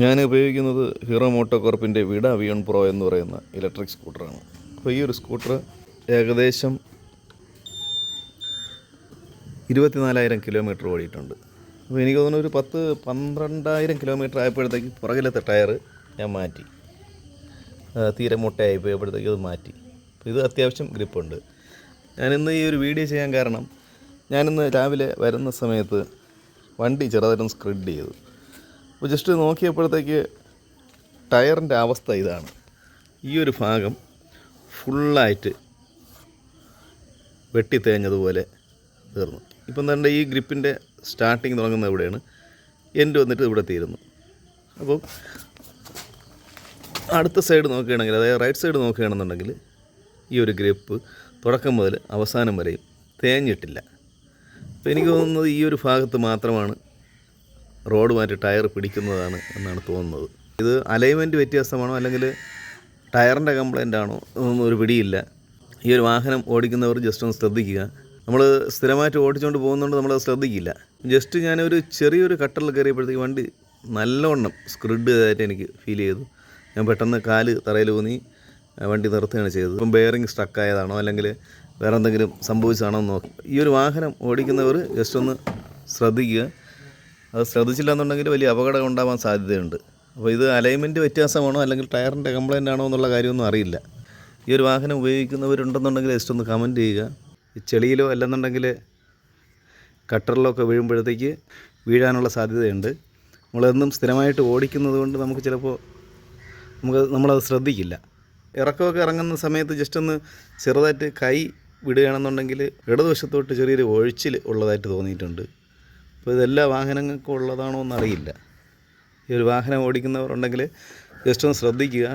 ഞാൻ ഉപയോഗിക്കുന്നത് ഹീറോ മോട്ടോകോർപ്പിന്റെ വിട വിയോൺ പ്രോ എന്ന് പറയുന്ന ഇലക്ട്രിക് സ്കൂട്ടറാണ് അപ്പോൾ ഈ ഒരു സ്കൂട്ടർ ഏകദേശം ഇരുപത്തിനാലായിരം കിലോമീറ്റർ ഓടിയിട്ടുണ്ട്. അപ്പോൾ എനിക്ക് തോന്നുന്നു ഒരു പത്ത് പന്ത്രണ്ടായിരം കിലോമീറ്റർ ആയപ്പോഴത്തേക്ക് പുറകിലത്തെ ടയർ ഞാൻ മാറ്റി. തീരെ മുട്ടയായി പോയപ്പോഴത്തേക്ക് അത് മാറ്റി. അപ്പോൾ ഇത് അത്യാവശ്യം ഗ്രിപ്പുണ്ട് ഞാനിന്ന് ഈ ഒരു വീഡിയോ ചെയ്യാൻ കാരണം ഞാനിന്ന് രാവിലെ വരുന്ന സമയത്ത് വണ്ടി ചെറുതായിട്ടൊന്ന് സ്ക്രിഡ് ചെയ്തു. അപ്പോൾ ജസ്റ്റ് നോക്കിയപ്പോഴത്തേക്ക് ടയറിന്റെ അവസ്ഥ ഇതാണ്. ഈ ഒരു ഭാഗം ഫുള്ളായിട്ട് വെട്ടിത്തേഞ്ഞതുപോലെ തീർന്നു. ഇപ്പം തന്നെ ഈ ഗ്രിപ്പിന്റെ സ്റ്റാർട്ടിങ് തുടങ്ങുന്നത് ഇവിടെയാണ് എൻഡ് വന്നിട്ട് ഇവിടെ തീരുന്നു. അപ്പോൾ അടുത്ത സൈഡ് നോക്കുകയാണെങ്കിൽ അതായത് റൈറ്റ് സൈഡ് നോക്കുകയാണെന്നുണ്ടെങ്കിൽ ഈ ഒരു ഗ്രിപ്പ് തുടക്കം മുതൽ അവസാനം വരെയും തേഞ്ഞിട്ടില്ല. അപ്പോൾ എനിക്ക് തോന്നുന്നത് ഈ ഒരു ഭാഗത്ത് മാത്രമാണ് റോഡ് മാറ്റി ടയർ പിടിക്കുന്നതാണ് എന്നാണ് തോന്നുന്നത്. ഇത് അലൈൻമെന്റ് വ്യത്യാസമാണോ അല്ലെങ്കിൽ ടയറിന്റെ കംപ്ലൈന്റ് ആണോ എന്നൊന്നും ഒരു പിടിയില്ല. ഈ ഒരു വാഹനം ഓടിക്കുന്നവർ ജസ്റ്റ് ഒന്ന് ശ്രദ്ധിക്കുക. നമ്മൾ സ്ഥിരമായിട്ട് ഓടിച്ചുകൊണ്ട് പോകുന്നതുകൊണ്ട് നമ്മളത് ശ്രദ്ധിക്കില്ല. ജസ്റ്റ് ഞാനൊരു ചെറിയൊരു കട്ടറിൽ കയറിയപ്പോഴത്തേക്ക് വണ്ടി നല്ലവണ്ണം സ്ക്രിഡ് ചെയ്തതായിട്ട് എനിക്ക് ഫീൽ ചെയ്തു. ഞാൻ പെട്ടെന്ന് കാൽ തറയിൽ ഊന്നി വണ്ടി നിർത്തുകയാണ് ചെയ്തത്. ഇപ്പം ബെയറിങ് സ്ട്രക്കായതാണോ അല്ലെങ്കിൽ വേറെ എന്തെങ്കിലും സംഭവിച്ചതാണോ എന്ന് നോക്കി. ഈ ഒരു വാഹനം ഓടിക്കുന്നവർ ജസ്റ്റ് ഒന്ന് ശ്രദ്ധിക്കുക. അത് ശ്രദ്ധിച്ചില്ല എന്നുണ്ടെങ്കിൽ വലിയ അപകടം ഉണ്ടാവാൻ സാധ്യതയുണ്ട്. അപ്പോൾ ഇത് അലൈൻമെന്റ് വ്യത്യാസമാണോ അല്ലെങ്കിൽ ടയറിന്റെ കംപ്ലൈന്റ് ആണോ എന്നുള്ള കാര്യമൊന്നും അറിയില്ല. ഈ ഒരു വാഹനം ഉപയോഗിക്കുന്നവരുണ്ടെന്നുണ്ടെങ്കിൽ ജസ്റ്റ് ഒന്ന് കമന്റ് ചെയ്യുക. ചെളിയിലോ അല്ലെന്നുണ്ടെങ്കിൽ കട്ടറിലോ ഒക്കെ വീഴുമ്പോഴത്തേക്ക് വീഴാനുള്ള സാധ്യതയുണ്ട്. നമ്മളെന്നും സ്ഥിരമായിട്ട് ഓടിക്കുന്നത് കൊണ്ട് നമുക്ക് ചിലപ്പോൾ നമുക്ക് നമ്മളത് ശ്രദ്ധിക്കില്ല. ഇറക്കമൊക്കെ ഇറങ്ങുന്ന സമയത്ത് ജസ്റ്റ് ഒന്ന് ചെറുതായിട്ട് കൈ വിടുകയാണെന്നുണ്ടെങ്കിൽ ഇടതുവശത്തോട്ട് ചെറിയൊരു ഒഴിച്ചിൽ ഉള്ളതായിട്ട് തോന്നിയിട്ടുണ്ട്. അപ്പോൾ ഇതെല്ലാ വാഹനങ്ങൾക്കും ഉള്ളതാണോ എന്നറിയില്ല ഈ ഒരു വാഹനം ഓടിക്കുന്നവരുണ്ടെങ്കിൽ ജസ്റ്റ് ഒന്ന് ശ്രദ്ധിക്കുക.